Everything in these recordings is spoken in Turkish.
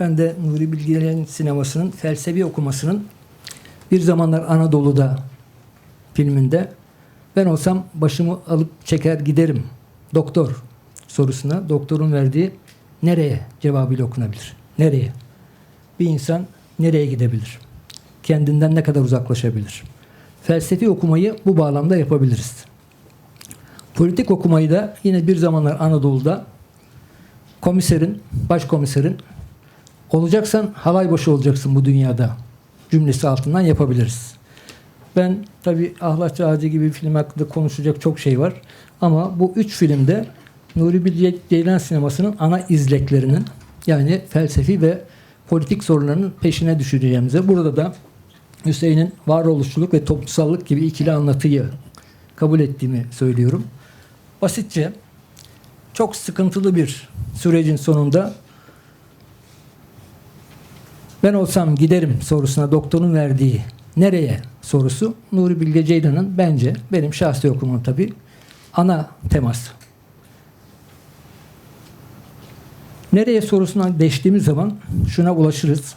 Ben de Nuri Bilge'nin sinemasının felsefi okumasının Bir Zamanlar Anadolu'da filminde ben olsam başımı alıp çeker giderim doktor sorusuna doktorun verdiği nereye cevabıyla okunabilir. Nereye? Bir insan nereye gidebilir? Kendinden ne kadar uzaklaşabilir? Felsefi okumayı bu bağlamda yapabiliriz. Politik okumayı da yine bir zamanlar Anadolu'da komiserin, başkomiserin olacaksan halay başı olacaksın bu dünyada cümlesi altından yapabiliriz. Ben tabi Ahlatçı Ağacı gibi bir film hakkında konuşacak çok şey var. Ama bu üç filmde Nuri Bilge Ceylan sinemasının ana izleklerinin yani felsefi ve politik sorularının peşine düşeceğimize burada da Hüseyin'in varoluşçuluk ve toplumsallık gibi ikili anlatıyı kabul ettiğimi söylüyorum. Basitçe çok sıkıntılı bir sürecin sonunda ben olsam giderim sorusuna doktorun verdiği nereye sorusu Nuri Bilge Ceylan'ın bence benim şahsi okumum tabi ana teması. Nereye sorusuna değiştiğimiz zaman şuna ulaşırız.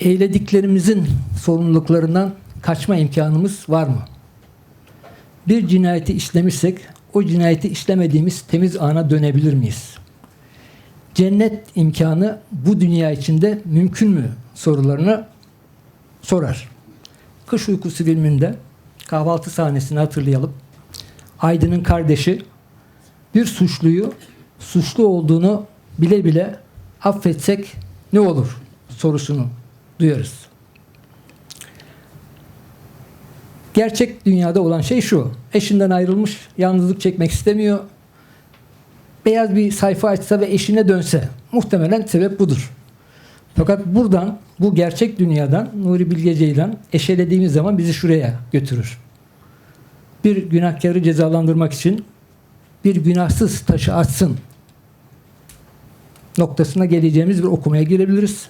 Eylediklerimizin sorumluluklarından kaçma imkanımız var mı? Bir cinayeti işlemişsek o cinayeti işlemediğimiz temiz ana dönebilir miyiz? Cennet imkanı bu dünya içinde mümkün mü sorularını sorar. Kış Uykusu filminde kahvaltı sahnesini hatırlayalım. Aydın'ın kardeşi bir suçluyu suçlu olduğunu bile bile affetsek ne olur sorusunu duyarız. Gerçek dünyada olan şey şu. Eşinden ayrılmış, yalnızlık çekmek istemiyor. Beyaz bir sayfa açsa ve eşine dönse muhtemelen sebep budur. Fakat buradan, bu gerçek dünyadan Nuri Bilge Ceylan eşelediğimiz zaman bizi şuraya götürür. Bir günahkarı cezalandırmak için bir günahsız taşı atsın noktasına geleceğimiz bir okumaya girebiliriz.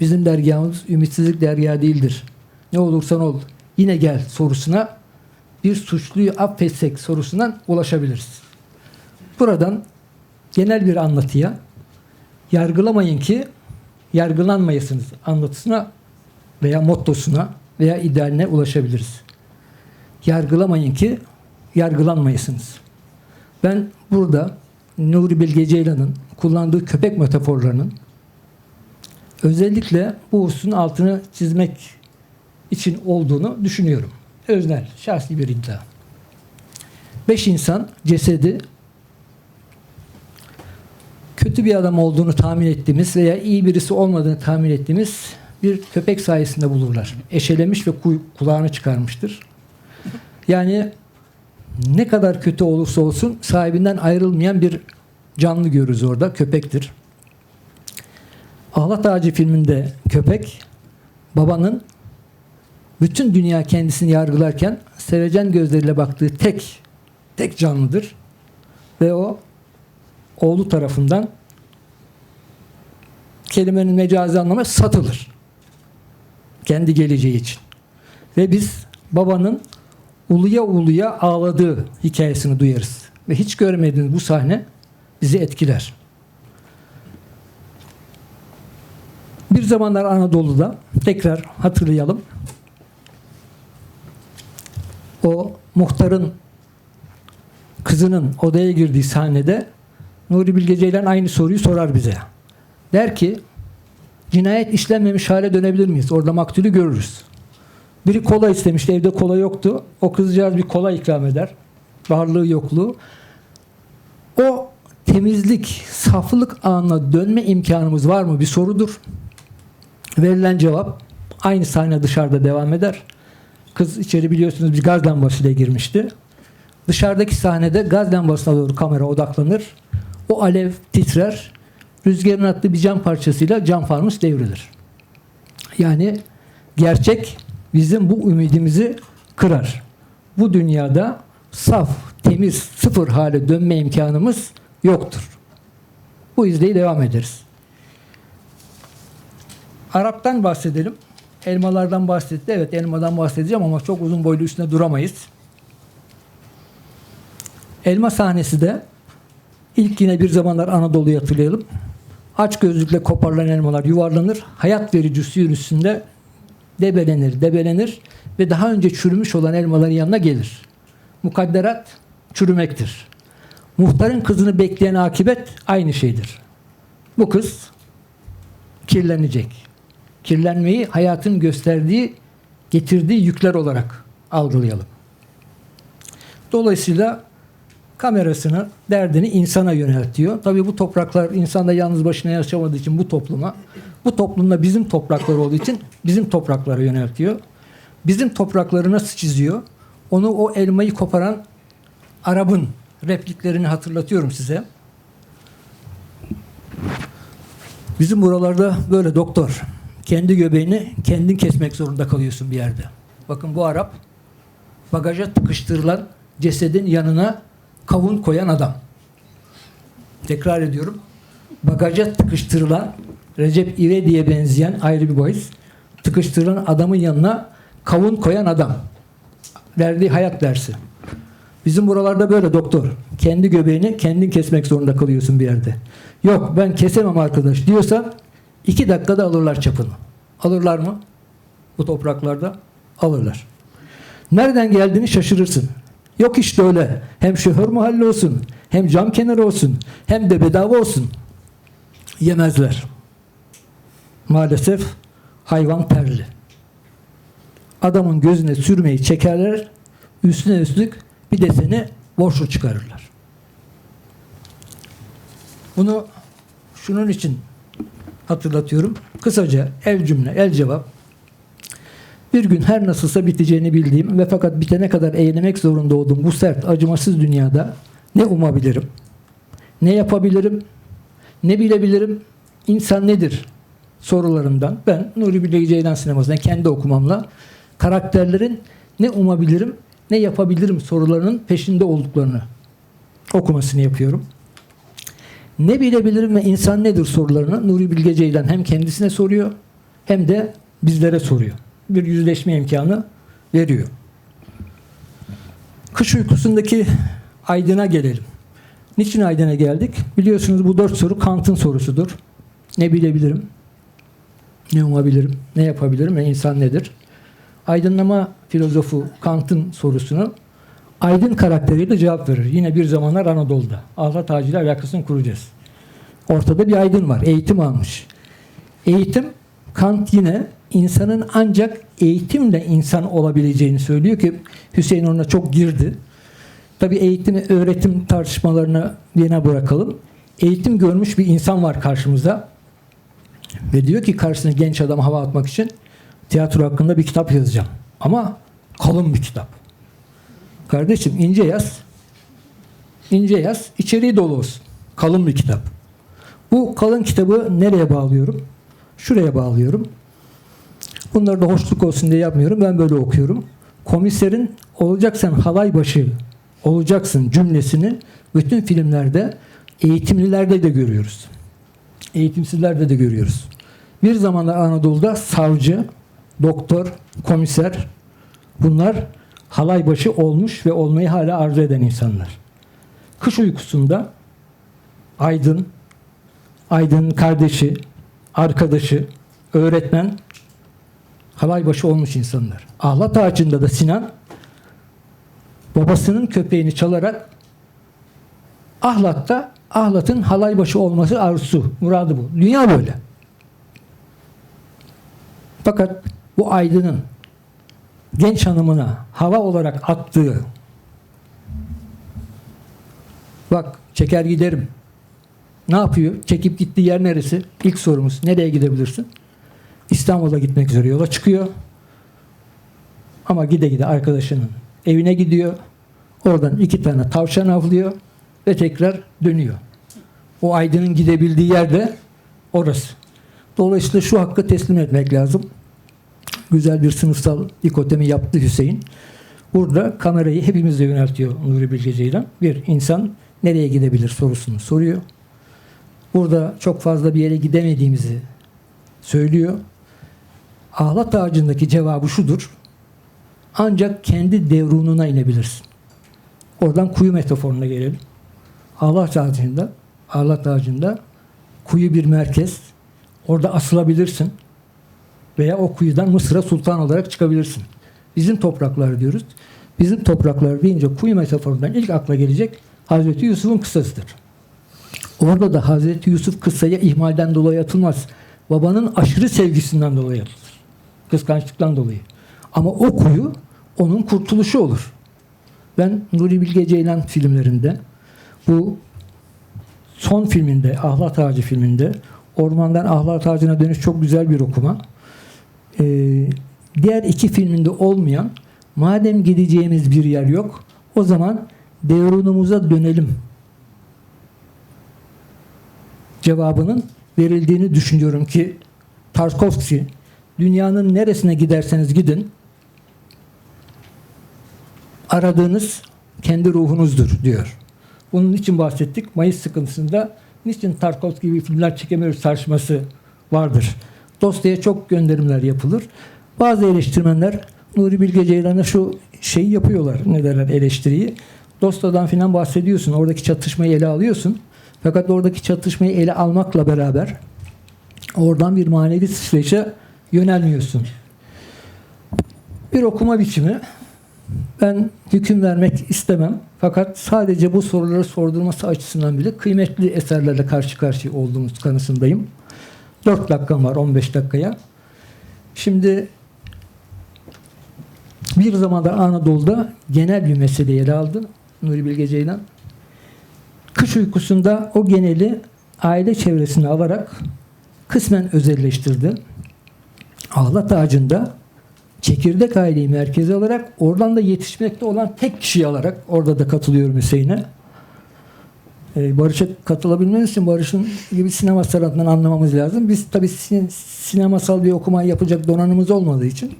Bizim dergahımız ümitsizlik dergahı değildir. Ne olursan ol yine gel sorusuna bir suçluyu affetsek sorusundan ulaşabiliriz. Buradan genel bir anlatıya yargılamayın ki yargılanmayasınız anlatısına veya mottosuna veya idealine ulaşabiliriz. Yargılamayın ki yargılanmayasınız. Ben burada Nuri Bilge Ceylan'ın kullandığı köpek metaforlarının özellikle bu hususun altını çizmek için olduğunu düşünüyorum. Öznel, şahsi bir iddia. Beş insan cesedi kötü bir adam olduğunu tahmin ettiğimiz veya iyi birisi olmadığını tahmin ettiğimiz bir köpek sayesinde bulurlar. Eşelemiş ve kulağını çıkarmıştır. Yani ne kadar kötü olursa olsun sahibinden ayrılmayan bir canlı görürüz orada. Köpektir. Ahlat Ağacı filminde köpek babanın bütün dünya kendisini yargılarken sevecen gözleriyle baktığı tek tek canlıdır. Ve o oğlu tarafından kelimenin mecazi anlamı satılır. Kendi geleceği için. Ve biz babanın uluya uluya ağladığı hikayesini duyarız. Ve hiç görmediğiniz bu sahne bizi etkiler. Bir zamanlar Anadolu'da tekrar hatırlayalım. O muhtarın kızının odaya girdiği sahnede Nuri Bilge Ceylan aynı soruyu sorar bize. Der ki cinayet işlenmemiş hale dönebilir miyiz? Orada maktulü görürüz. Biri kola istemişti. Evde kola yoktu. O kızcağız bir kola ikram eder. Varlığı yokluğu. O temizlik, saflık anına dönme imkanımız var mı? Bir sorudur. Verilen cevap aynı sahne dışarıda devam eder. Kız içeri biliyorsunuz bir gaz lambasıyla girmişti. Dışarıdaki sahnede gaz lambasına doğru kamera odaklanır. O alev titrer. Rüzgarın attığı bir cam parçasıyla cam fanus devrilir. Yani gerçek bizim bu ümidimizi kırar. Bu dünyada saf, temiz, sıfır hale dönme imkanımız yoktur. Bu izleyi devam ederiz. Arap'tan bahsedelim. Elmalardan bahsetti. Evet elmadan bahsedeceğim ama çok uzun boylu üstüne duramayız. Elma sahnesi de ilk yine bir zamanlar Anadolu'yu hatırlayalım. Aç gözlükle koparılan elmalar yuvarlanır. Hayat verici suyun üstünde debelenir, debelenir ve daha önce çürümüş olan elmaların yanına gelir. Mukadderat çürümektir. Muhtarın kızını bekleyen akibet aynı şeydir. Bu kız kirlenecek. Kirlenmeyi hayatın gösterdiği, getirdiği yükler olarak algılayalım. Dolayısıyla kamerasını, derdini insana yöneltiyor. Tabii bu topraklar insanda yalnız başına yaşamadığı için bu topluma, bu toplumda bizim topraklar olduğu için bizim topraklara yöneltiyor. Bizim toprakları nasıl çiziyor? Onu o elmayı koparan Arap'ın repliklerini hatırlatıyorum size. Bizim buralarda böyle doktor. Kendi göbeğini kendin kesmek zorunda kalıyorsun bir yerde. Bakın bu Arap bagaja tıkıştırılan cesedin yanına kavun koyan adam. Tekrar ediyorum. Bagaja tıkıştırılan Recep İvedik'e benzeyen ayrı bir bahis. Tıkıştırılan adamın yanına kavun koyan adam. Verdiği hayat dersi. Bizim buralarda böyle doktor. Kendi göbeğini kendin kesmek zorunda kalıyorsun bir yerde. Yok ben kesemem arkadaş diyorsan iki dakikada alırlar çapını. Alırlar mı? Bu topraklarda alırlar. Nereden geldiğini şaşırırsın. Yok işte öyle. Hem şoför mahalle olsun, hem cam kenarı olsun, hem de bedava olsun. Yemezler. Maalesef hayvan perli. Adamın gözüne sürmeyi çekerler, üstüne üstlük bir de seni borçlu çıkarırlar. Bunu şunun için hatırlatıyorum. Kısaca el cümle, el cevap. Bir gün her nasılsa biteceğini bildiğim ve fakat bitene kadar eğlemek zorunda olduğum bu sert, acımasız dünyada ne umabilirim? Ne yapabilirim? Ne bilebilirim? İnsan nedir? sorularından ben Nuri Bilge Ceylan sinemasından kendi okumamla karakterlerin ne umabilirim, ne yapabilirim sorularının peşinde olduklarını okumasını yapıyorum. Ne bilebilirim ve insan nedir sorularını Nuri Bilge Ceylan hem kendisine soruyor hem de bizlere soruyor. Bir yüzleşme imkanı veriyor. Kış uykusundaki Aydın'a gelelim. Niçin Aydın'a geldik? Biliyorsunuz bu dört soru Kant'ın sorusudur. Ne bilebilirim? Ne umabilirim? Ne yapabilirim? Ve insan nedir? Aydınlama filozofu Kant'ın sorusunu Aydın karakteriyle cevap verir. Yine bir zamanlar Anadolu'da. Allah tacıyla alakasını kuracağız. Ortada bir aydın var. Eğitim almış. Eğitim Kant yine insanın ancak eğitimle insan olabileceğini söylüyor ki Hüseyin ona çok girdi. Tabi eğitimi öğretim tartışmalarına yine bırakalım. Eğitim görmüş bir insan var karşımızda. Ve diyor ki karşısına genç adam hava atmak için tiyatro hakkında bir kitap yazacağım. Ama kalın bir kitap. Kardeşim ince yaz. İnce yaz. içeriği dolu olsun. Kalın bir kitap. Bu kalın kitabı nereye bağlıyorum? Şuraya bağlıyorum. Bunları da hoşluk olsun diye yapmıyorum. Ben böyle okuyorum. Komiserin olacaksan halay başı olacaksın cümlesini bütün filmlerde eğitimlilerde de görüyoruz. Eğitimsizlerde de görüyoruz. Bir zamanlar Anadolu'da savcı, doktor, komiser bunlar halay başı olmuş ve olmayı hala arzu eden insanlar. Kış uykusunda Aydın, Aydın'ın kardeşi, arkadaşı, öğretmen halay başı olmuş insanlar. Ahlat ağacında da Sinan babasının köpeğini çalarak Ahlat'ta Ahlat'ın halay başı olması arzusu, muradı bu. Dünya böyle. Fakat bu aydının genç hanımına hava olarak attığı bak çeker giderim. Ne yapıyor? Çekip gittiği yer neresi? İlk sorumuz. Nereye gidebilirsin? İstanbul'a gitmek üzere yola çıkıyor. Ama gide gide arkadaşının evine gidiyor. Oradan iki tane tavşan avlıyor ve tekrar dönüyor. O aydının gidebildiği yerde orası. Dolayısıyla şu hakkı teslim etmek lazım. Güzel bir sınıfsal dikotemi yaptı Hüseyin. Burada kamerayı hepimize yöneltiyor Nuri Bilge Ceylan. Bir insan nereye gidebilir sorusunu soruyor. Burada çok fazla bir yere gidemediğimizi söylüyor. Ahlat ağacındaki cevabı şudur. Ancak kendi devrununa inebilirsin. Oradan kuyu metaforuna gelelim. Ahlat ağacında, ahlat ağacında kuyu bir merkez. Orada asılabilirsin. Veya o kuyudan Mısır'a sultan olarak çıkabilirsin. Bizim topraklar diyoruz. Bizim topraklar deyince kuyu metaforundan ilk akla gelecek Hazreti Yusuf'un kıssasıdır. Orada da Hazreti Yusuf kıssaya ihmalden dolayı atılmaz. Babanın aşırı sevgisinden dolayı atılır. Kıskançlıktan dolayı. Ama o kuyu onun kurtuluşu olur. Ben Nuri Bilge Ceylan filmlerinde bu son filminde Ahlat Ağacı filminde Ormandan Ahlat Ağacı'na dönüş çok güzel bir okuma. Ee, diğer iki filminde olmayan madem gideceğimiz bir yer yok o zaman devrunumuza dönelim cevabının verildiğini düşünüyorum ki Tarkovski dünyanın neresine giderseniz gidin aradığınız kendi ruhunuzdur diyor. Bunun için bahsettik. Mayıs sıkıntısında niçin Tarkovski gibi filmler çekemiyoruz tartışması vardır. Dosyaya çok gönderimler yapılır. Bazı eleştirmenler Nuri Bilge Ceylan'a şu şeyi yapıyorlar. Ne derler eleştiriyi. Dosto'dan filan bahsediyorsun. Oradaki çatışmayı ele alıyorsun. Fakat oradaki çatışmayı ele almakla beraber oradan bir manevi sıçrayışa yönelmiyorsun. Bir okuma biçimi ben hüküm vermek istemem. Fakat sadece bu soruları sordurması açısından bile kıymetli eserlerle karşı karşıya olduğumuz kanısındayım. 4 dakikam var 15 dakikaya. Şimdi bir zamanda Anadolu'da genel bir meseleyi ele aldı Nuri Bilge Ceylan. Kış uykusunda o geneli aile çevresine alarak kısmen özelleştirdi. Ahlat ağacında çekirdek aileyi merkeze alarak oradan da yetişmekte olan tek kişiyi alarak orada da katılıyorum Hüseyin'e. Ee, Barış'a katılabilmemiz için Barış'ın gibi sinema sanatından anlamamız lazım. Biz tabii sin- sinemasal bir okuma yapacak donanımız olmadığı için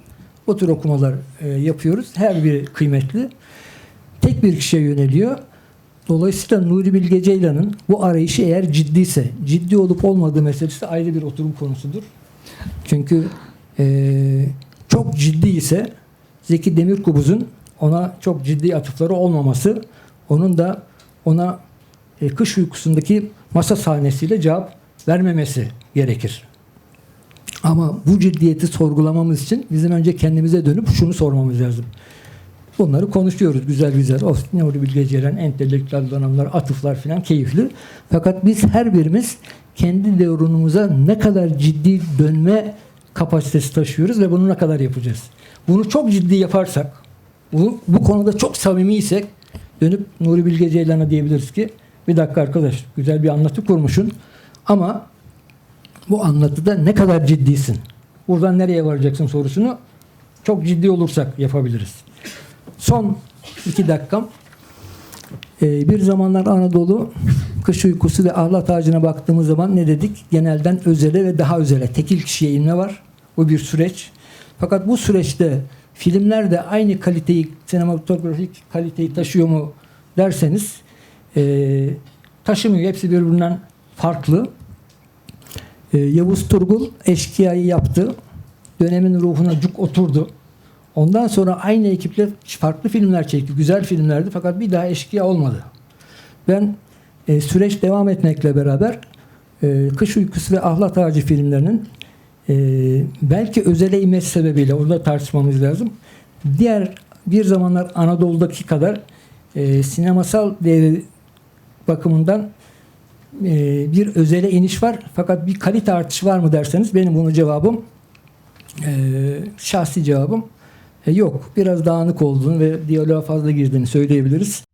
bu tür okumalar e, yapıyoruz. Her biri kıymetli. Tek bir kişiye yöneliyor. Dolayısıyla Nuri Bilge Ceylan'ın bu arayışı eğer ciddiyse, ciddi olup olmadığı meselesi ayrı bir oturum konusudur. Çünkü e, çok ciddi ise Zeki Demirkubuz'un ona çok ciddi atıfları olmaması, onun da ona e, kış uykusundaki masa sahnesiyle cevap vermemesi gerekir. Ama bu ciddiyeti sorgulamamız için bizim önce kendimize dönüp şunu sormamız lazım. Bunları konuşuyoruz güzel güzel. Of Nuri Bilge Ceylan, entelektüel donanımlar, atıflar filan keyifli. Fakat biz her birimiz kendi devrunumuza ne kadar ciddi dönme kapasitesi taşıyoruz ve bunu ne kadar yapacağız? Bunu çok ciddi yaparsak, bu, bu konuda çok samimiysek dönüp Nuri Bilge Ceylan'a diyebiliriz ki bir dakika arkadaş güzel bir anlatı kurmuşsun ama bu anlatıda ne kadar ciddisin? Buradan nereye varacaksın sorusunu çok ciddi olursak yapabiliriz. Son iki dakikam. Ee, bir zamanlar Anadolu kış uykusu ve ahlat ağacına baktığımız zaman ne dedik? Genelden özele ve daha özele. Tekil kişiye inme var. Bu bir süreç. Fakat bu süreçte filmler de aynı kaliteyi, sinematografik kaliteyi taşıyor mu derseniz e, taşımıyor. Hepsi birbirinden farklı. E, Yavuz Turgul eşkıyayı yaptı. Dönemin ruhuna cuk oturdu. Ondan sonra aynı ekiple farklı filmler çekti. Güzel filmlerdi fakat bir daha eşkıya olmadı. Ben e, süreç devam etmekle beraber e, Kış Uykusu ve Ahlat Ağacı filmlerinin e, belki özele inmesi sebebiyle orada tartışmamız lazım. Diğer bir zamanlar Anadolu'daki kadar e, sinemasal değeri bakımından e, bir özele iniş var. Fakat bir kalite artışı var mı derseniz benim bunu cevabım e, şahsi cevabım yok. Biraz dağınık olduğunu ve diyaloğa fazla girdiğini söyleyebiliriz.